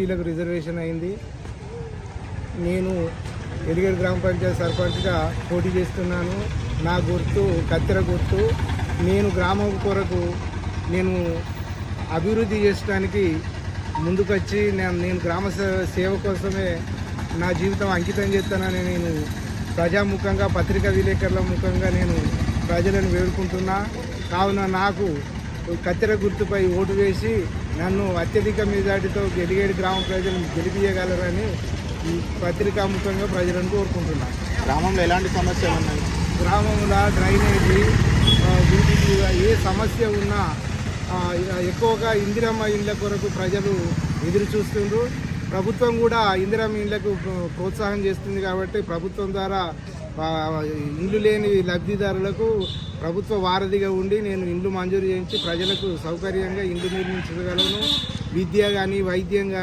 ఎస్సీలకు రిజర్వేషన్ అయింది. నేను ఎలిగేడు గ్రామ పంచాయతీ సర్పంచ్గా పోటీ చేస్తున్నాను. నా గుర్తు కత్తెర గుర్తు నేను గ్రామం కొరకు నేను అభివృద్ధి చేయడానికి ముందుకొచ్చి నేను నేను గ్రామ సేవ కోసమే నా జీవితం అంకితం చేస్తానని నేను ప్రజాముఖంగా పత్రికా విలేకరుల ముఖంగా నేను ప్రజలను వేడుకుంటున్నా. కావున నాకు కత్తెర గుర్తుపై ఓటు వేసి నన్ను అత్యధిక మెజార్టీతో గెలిగేడు గ్రామ ప్రజలు గెలిపించగలరని ఈ పత్రికా ముఖంగా ప్రజలను కోరుకుంటున్నాను గ్రామంలో ఎలాంటి సమస్యలు ఉన్నాయి? గ్రామంలో డ్రైనేజీ వీటికి ఏ సమస్య ఉన్నా ఎక్కువగా ఇందిరమ్మ ఇళ్ళ కొరకు ప్రజలు ఎదురు చూస్తుండ్రు. ప్రభుత్వం కూడా ఇందిరమ్మ ఇళ్ళకు ప్రోత్సాహం చేస్తుంది కాబట్టి ప్రభుత్వం ద్వారా ఇల్లు లేని లబ్ధిదారులకు ప్రభుత్వ వారధిగా ఉండి నేను ఇండ్లు మంజూరు చేయించి ప్రజలకు సౌకర్యంగా ఇండ్లు నిర్మించగలను. విద్య కానీ వైద్యం కానీ